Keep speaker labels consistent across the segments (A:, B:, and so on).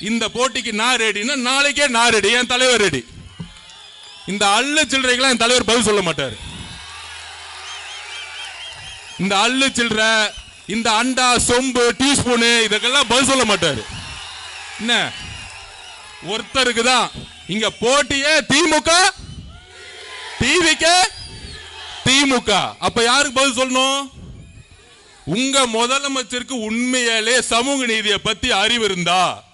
A: இந்த போட்டிக்கு நான் ரெடின்னா நாளைக்கே நான் ரெடி என் தலைவர் ரெடி இந்த அள்ளு சில்லறைக்கெல்லாம் என் தலைவர் பதில் சொல்ல மாட்டார். இந்த அள்ளு சில்லற இந்த அண்டா சொம்பு டீஸ்பூனு இதுக்கெல்லாம் பதில் சொல்ல மாட்டார். என்ன? ஒருத்தருக்கு தான் இங்க போட்டியே திமுக டிவிக்கு திமுக. அப்ப யாருக்கு பதில் சொல்லணும்? உங்க முதலமைச்சருக்கு உண்மையாலே சமூக நீதியை பத்தி அறிவு இருந்தா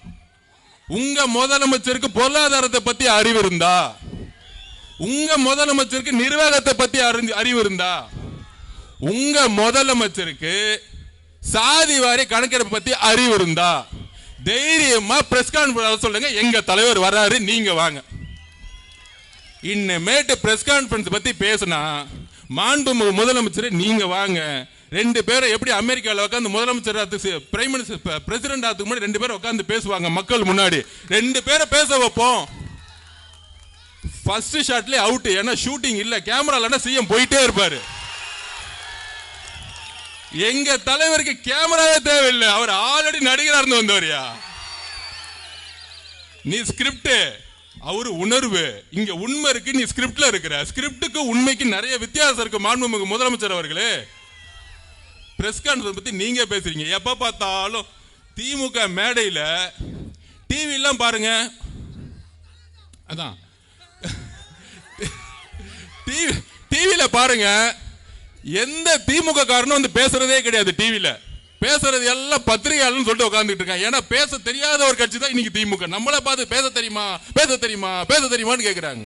A: உங்க முதலமைச்சருக்கு பொருளாதாரத்தை பத்தி அறிவு இருந்தா? உங்க முதலமைச்சருக்கு நிர்வாகத்தை பத்தி அறிவு இருந்தா? உங்க முதலமைச்சருக்கு சாதி வாரி கணக்கெடுப்பு பத்தி அறிவு இருந்தா? தைரியமா பிரஸ் கான்ஃபரன்ஸ் சொல்லுங்க. எங்க தலைவர் வராரு நீங்க வாங்க. இன்னமேட்டு பிரஸ் கான்ஃபரன்ஸ் பற்றி பேசினா மாண்புமிகு முதலமைச்சர் நீங்கள் வாங்க. ரெண்டு பேரும் எப்படி அமெரிக்காவில் உட்காந்து முதலமைச்சர் பிரைம் மினிஸ்டர் பிரசிடென்ட் ஆகிறதுக்கு முன்னாடி ரெண்டு பேரும் உட்காந்து பேசுவாங்க மக்கள் முன்னாடி. ரெண்டு பேரை பேச வைப்போம். ஃபர்ஸ்ட் ஷாட்லேயே அவுட் ஏன்னா ஷூட்டிங் இல்லை கேமரா இல்லைன்னா சிஎம் போயிட்டே இருப்பார். எங்க தலைவருக்கு கேமராவே தேவையில்லை. அவர் ஆல்ரெடி நடிகரா இருந்து வந்தவரியா. நீ ஸ்கிரிப்ட் அவர் உணர்வு. இங்க உண்மை இருக்கு நீ ஸ்கிரிப்ட்ல இருக்கிற. ஸ்கிரிப்டுக்கு உண்மைக்கு நிறைய வித்தியாசம் இருக்கு மாண்புமிகு முதலமைச்சர் அவர்களே. பிரஸ் கான்ஃபரன்ஸ் பத்தி நீங்க பேசுறீங்க. எப்ப பார்த்தாலும் திமுக மேடையில டிவி எல்லாம் பாருங்க. அதான். டிவி டிவியில பாருங்க. எந்த திமுக காரனும் வந்து பேசுறதே கிடையாது டிவியில பேசுறது எல்லாம் பத்திரிகையாளர்னு சொல்லிட்டு உட்கார்ந்துட்டு இருக்காங்க ஏன்னா பேச தெரியாத ஒரு கட்சி தான் இன்னைக்கு திமுக. நம்மளை பார்த்து பேச தெரியுமா? பேச தெரியுமா? பேச தெரியுமான்னு கேட்கிறாங்க